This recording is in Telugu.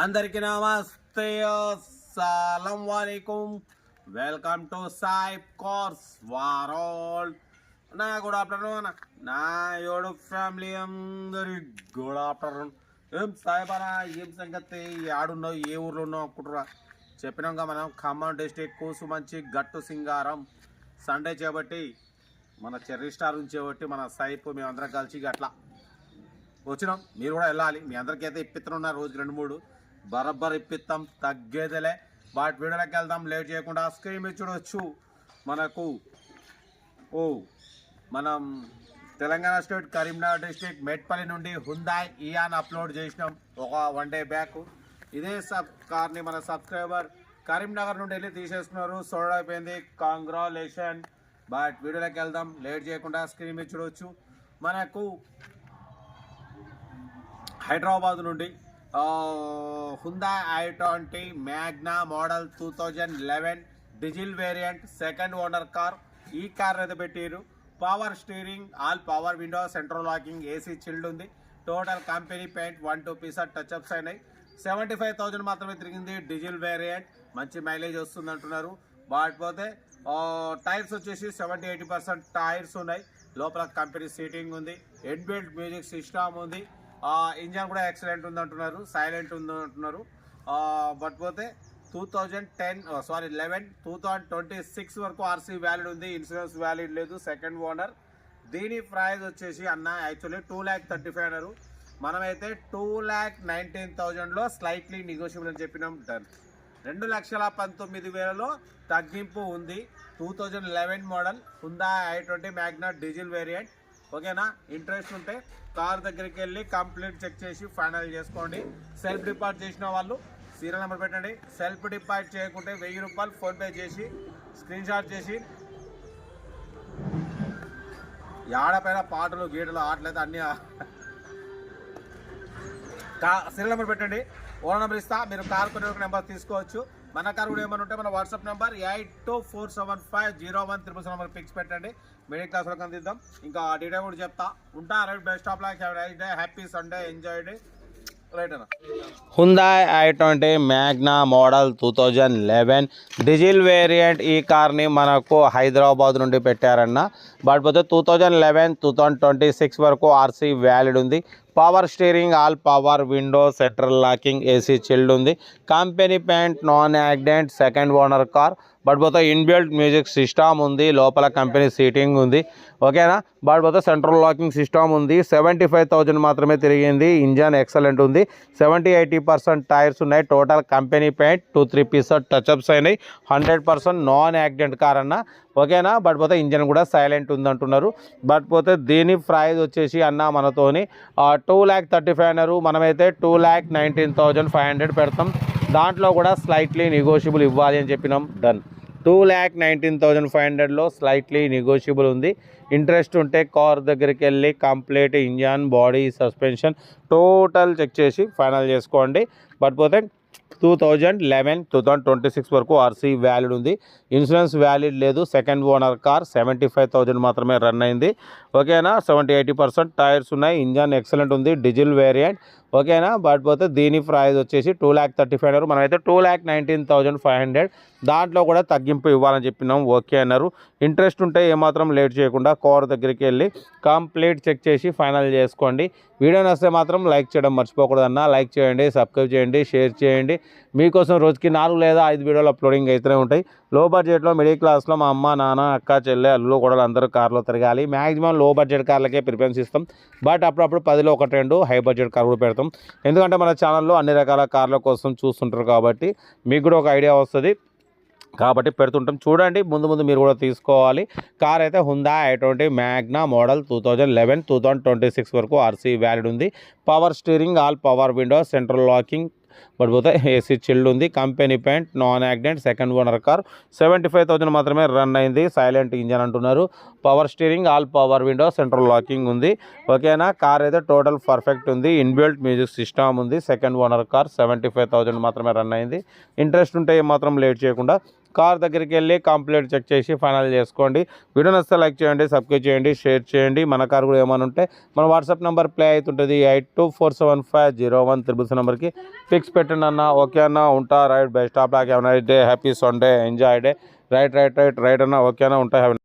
అందరికీ నమస్తే. అస్సలం వాలేకుమ్ వెల్కమ్ టు సాయిబ్ కోర్స్ వారోల్. నా గుడ్ ఆఫ్టర్నూన్. నా యోడు ఫ్యామిలీ అందరి గుడ్ ఆఫ్టర్నూన్. ఏం సాయిబారా ఏం సంగతి? ఆడున్నావు ఏ ఊర్లో ఉన్నావు అనుకుంటురా చెప్పినాక మనం ఖమ్మం డిస్టిక్ కూసుమంచి గట్టు సింగారం. సండే చేపట్టి మన చెర్రీ స్టార్ నుంచి చేపట్టి మన సైప్ మేమందరం కలిసి అట్లా వచ్చినాం. మీరు కూడా వెళ్ళాలి. మీ అందరికీ అయితే ఇప్పిస్తున్నా రోజు రెండు మూడు. బరబ్బర్ ఇప్పిస్తాం తగ్గేదిలే. వాటి వీడియోలోకి వెళ్దాం లేట్ చేయకుండా స్క్రీన్ మీద చూడవచ్చు మనకు ఓ మనం తెలంగాణ స్టేట్ కరీంనగర్ డిస్ట్రిక్ట్ మెట్పల్లి నుండి హుందాయ్ ఇయాన్ అప్లోడ్ చేసినాం. ఒక వన్ డే బ్యాక్. ఇదే సబ్ కార్ని మన సబ్స్క్రైబర్ కరీంనగర్ నుండి వెళ్ళి తీసేసుకున్నారు సోల్డ్ అయిపోయింది. కాంగ్రాలేషన్ బట్ వీడియోలోకి వెళ్దాం లేట్ చేయకుండా స్క్రీన్ మీద చూడవచ్చు మనకు హైదరాబాద్ నుండి Hyundai I twenty Magna model two thousand eleven diesel variant second owner car ఈ కార్ అయితే పెట్టారు power steering all power window central locking AC chilled ఉంది. Total company paint one two piece touch ups అయినాయి. సెవెంటీ ఫైవ్ థౌజండ్ మాత్రమే తిరిగింది డిజిల్ వేరియంట్ మంచి మైలేజ్ వస్తుంది అంటున్నారు. బాటిపోతే టైర్స్ వచ్చేసి సెవెంటీ ఎయిటీ పర్సెంట్ టైర్స్ ఉన్నాయి. లోపల కంపెనీ సీటింగ్ ఉంది. ఎడ్బిల్ట్ మ్యూజిక్ సిస్టమ్ ఉంది. ఇంజన్ కూడా యాక్సిడెంట్ ఉంది అంటున్నారు సైలెంట్ ఉంది అంటున్నారు బట్ పోతే two thousand ten sorry eleven two thousand twenty six వరకు ఆర్సీ వ్యాలిడ్ ఉంది ఇన్సూరెన్స్ వ్యాలిడ్ లేదు సెకండ్ ఓనర్. దీని ప్రైజ్ వచ్చేసి అన్న actually two lakh thirty five అన్నారు. మనమైతే టూ ల్యాక్ నైన్టీన్ థౌజండ్లో స్లైట్లీ నెగోషియబుల్ అని చెప్పినాం డన్. రెండు లక్షల పంతొమ్మిది వేలలో తగ్గింపు ఉంది two thousand eleven model Hyundai I twenty Magna diesel variant ఓకేనా? ఇంట్రెస్ట్ ఉంటే కార్ దగ్గరికి వెళ్ళి కంప్లీట్ చెక్ చేసి ఫైనల్ చేసుకోండి. సెల్ఫ్ డిపాజిట్ చేసిన వాళ్ళు సీరియల్ నెంబర్ పెట్టండి. సెల్ఫ్ డిపాజిట్ చేయకుంటే వెయ్యి రూపాయలు ఫోన్పే చేసి స్క్రీన్ షాట్ చేసి. ఆడపైన పాటలు గీటలు ఆడలేదు అన్నీ సీరియల్ నెంబర్ పెట్టండి. ఓనర్ నెంబర్ ఇస్తా. మీరు కార్ కొనే నెంబర్ తీసుకోవచ్చు. మన కార్ కూడా ఏమైనా ఉంటే మన WhatsApp number eight two four seven five zero one triple seven number fix పెట్టండి. మిడిల్ క్లాస్ వరకు అందిద్దాం. ఇంకా డీటెయిల్ కూడా చెప్తా. ఉంటా right best of luck. Day. Happy Sunday. Enjoy day. Right అన్న. Hyundai I twenty Magna model two thousand eleven diesel variant ఈ కార్ని మనకు హైదరాబాద్ నుండి పెట్టారన్న. బట్ పోతే two thousand eleven two thousand twenty six వరకు ఆర్సీ వ్యాలిడ్ ఉంది. Power steering all power window central locking AC chilled ఉంది. Company paint non accident second owner car but పోతే ఇన్బిల్ట్ మ్యూజిక్ సిస్టమ్ ఉంది. లోపల కంపెనీ సీటింగ్ ఉంది. ఓకేనా బట్ పోతే సెంట్రల్ లాకింగ్ సిస్టమ్ ఉంది. సెవెంటీ ఫైవ్ థౌజండ్ మాత్రమే తిరిగింది. ఇంజన్ ఎక్సలెంట్ ఉంది. సెవెంటీ ఎయిటీ పర్సెంట్ టైర్స్ ఉన్నాయి total company paint two three piece touch ups అయినాయి. Hundred percent non accident car అన్న ఓకేనా బట్ పోతే ఇంజన్ కూడా సైలెంట్ ఉంది అంటున్నారు బట్ పోతే దీని ప్రైజ్ వచ్చేసి అన్న మనతోని టూ ల్యాక్ థర్టీ ఫైవ్ అన్నారు. మనమైతే two lakh nineteen thousand five hundred పెడతాం. దాంట్లో కూడా స్లైట్లీ నెగోషియబుల్ ఇవ్వాలి అని చెప్పినాం. Done two lakh nineteen thousand five హండ్రెడ్లో స్లైట్లీ నెగోషియబుల్ ఉంది. ఇంట్రెస్ట్ ఉంటే కార్ దగ్గరికి వెళ్ళి complete engine body suspension total check చేసి ఫైనల్ చేసుకోండి. బట్ పోతే two thousand eleven two thousand twenty six వరకు ఆర్సీ వ్యాలిడ్ ఉంది. ఇన్సూరెన్స్ వ్యాలిడ్ లేదు. Second owner car seventy five thousand మాత్రమే రన్ అయింది. ఓకేనా సెవెంటీ ఎయిటీ పర్సెంట్ టైర్స్ ఉన్నాయి. ఇంజన్ ఎక్సలెంట్ ఉంది. డిజిల్ వేరియంట్ ఓకేనా? బట్ పోతే దీని ప్రైస్ వచ్చేసి టూ ల్యాక్ థర్టీ ఫైవ్ అన్నారు మనమైతే two lakh nineteen thousand five hundred. దాంట్లో కూడా తగ్గింపు ఇవ్వాలని చెప్పినాం. ఓకే అన్నారు. ఇంట్రెస్ట్ ఉంటే ఏమాత్రం లేట్ చేయకుండా కార్ దగ్గరికి వెళ్ళి కంప్లీట్ చెక్ చేసి ఫైనల్ చేసుకోండి. వీడియో నచ్చితే మాత్రం లైక్ చేయడం మర్చిపోకూడదన్నా. లైక్ చేయండి సబ్స్క్రైబ్ చేయండి షేర్ చేయండి. మీకోసం రోజుకి నాలుగు లేదా ఐదు వీడియోలు అప్లోడింగ్ అయితేనే ఉంటాయి. లో బడ్జెట్లో మిడిల్ క్లాస్లో మా అమ్మ నాన్న అక్క చెల్లె అల్లు కూడా అందరూ కార్లో తిరగాలి. మ్యాక్సిమం లో బడ్జెట్ కార్లకే ప్రిఫరెన్స్ ఇస్తాం. బట్ అప్పుడప్పుడు పదిలో ఒకటి రెండు హై బడ్జెట్ కార్ కూడా పెడతాం. ఎందుకంటే మన ఛానల్లో అన్ని రకాల కార్ల కోసం చూస్తుంటారు కాబట్టి మీకు కూడా ఒక ఐడియా వస్తుంది. కాబట్టి పెడుతుంటాం. చూడండి ముందు ముందు మీరు కూడా తీసుకోవాలి. కార్ అయితే Hyundai I twenty Magna model two thousand eleven two thousand twenty six వరకు ఆర్సీ వ్యాలిడ్ ఉంది. Power steering all power window central locking పడిపోతాయి ఏసీ చిల్డ్ ఉంది. Company paint non accident second owner car. Seventy five thousand మాత్రమే రన్ అయింది. సైలెంట్ ఇంజన్ అంటున్నారు. Power steering all power window central locking ఉంది. ఓకేనా? కార్ అయితే టోటల్ పర్ఫెక్ట్ ఉంది. ఇన్బిల్ట్ మ్యూజిక్ సిస్టమ్ ఉంది. Second owner car seventy five thousand మాత్రమే రన్ అయింది. ఇంట్రెస్ట్ ఉంటే మాత్రం లేట్ చేయకుండా కార్ దగ్గరికి వెళ్ళి కంప్లీట్ చెక్ చేసి ఫైనల్ చేసుకోండి. వీడియో నచ్చితే లైక్ చేయండి సబ్స్క్రైబ్ చేయండి షేర్ చేయండి. మన కార్ కూడా ఏమైనా ఉంటే మన వాట్సాప్ నెంబర్ ప్లే అవుతుంటుంది. Eight two four seven five zero one triples నెంబర్కి ఫిక్స్ పెట్టండి అన్న. ఓకే అన్న ఉంటా right best of luck have night day happy Sunday enjoy day. Right right right right అన్న ఓకే అన్న ఉంటా హ్యావ్